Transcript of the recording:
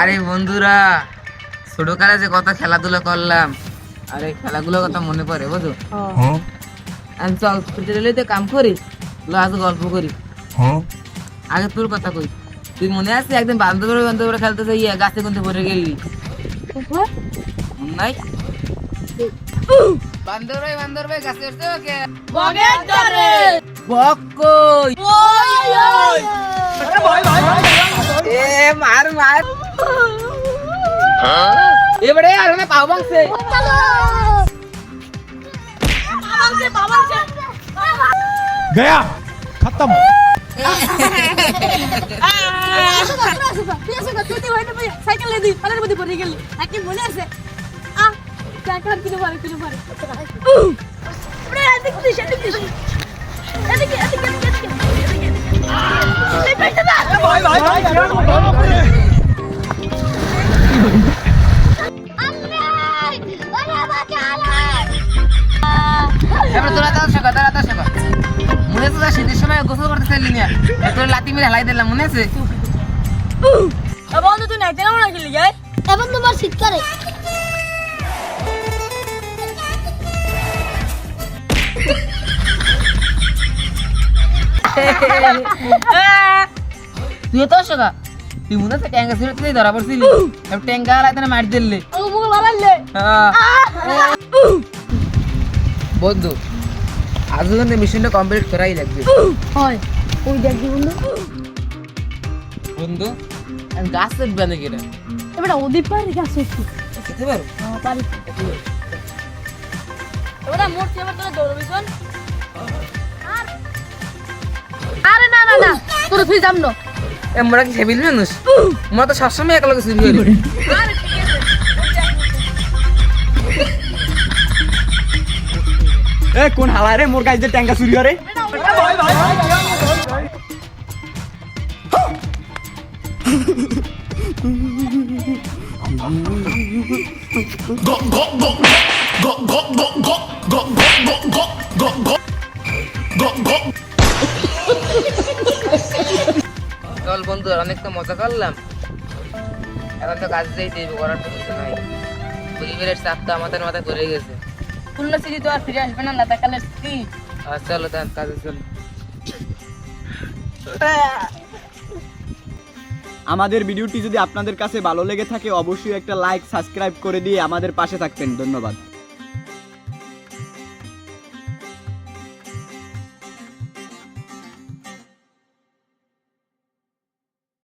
আরে বন্ধুরা ছোটকালে যে কত খেলাধুলা করলাম আরে খেলাগুলো কথা মনে পড়ে বুঝো? আমি চল হোটেলেতে কাম করি আজ গল্প করি। আগে তোর কথা কই তুই মনে আছে একদিন বান্ধবের বান্ধবের খেলতে যাই গাছে কোনতে পড়ে গেলি? নাই? বান্দর ভাই বান্দর ভাই গাছে উঠছে ওকে বক কই এ মার মার। এবারে আর না পাও বাংসে গয়া খতম। সাইকেল লেদি পালার মধ্যে পড়ে গেল মনে আছে আ কিনে পারে কিনে পারে পেটে না এবার তোরা তো শেখা তোরা তো শেখা মনে আছে তোরা শীতের সময় গোসল করতে চাইলি না তোর লাতি মেরে হালাই দিলাম মনে আছে বন্ধু তুই নাইতে না খেলি যাই এখন তোমার শীতকালে তুই তো শেখা তুই মনে আছে ট্যাঙ্গা ছিল তুই ধরা পড়ছিলি? ট্যাঙ্গা হালাই তানে মার দিল্লি বন্ধু আজ কিন্তু মিশনটা কমপ্লিট করাই লাগবে। হয়। ওই দেখবি বন্ধু? বন্ধু গাছ উঠবে নাকি এটা এবার ওদের পারে গেছে একটু খেতে পারো? পারি। এবার মোট এবার তোরা দৌড়বি শোন। আরে না না না। তোর তুই যাম না। মোরা কি সেবিল মানুষ? মোরা তো সবসময় এক লগে চুরি করি। আরে ঠিক আছে এ কোন হালা রে? মোর গাইজে ট্যাঙ্কা চুরি করে চল বন্ধু অনেক তো মজা করলাম। এখন তো কাজ যাই দেবে করার তো কিছু নাই। পরিবারের চাপ তো আমাদের মাথায় ধরে গেছে। পুরনো স্মৃতি তো আর ফিরে আসবে না আর চলো তার কাজে চলো। আমাদের ভিডিওটি যদি আপনাদের কাছে ভালো লেগে থাকে অবশ্যই একটা লাইক সাবস্ক্রাইব করে দিয়ে আমাদের পাশে থাকবেন। ধন্যবাদ।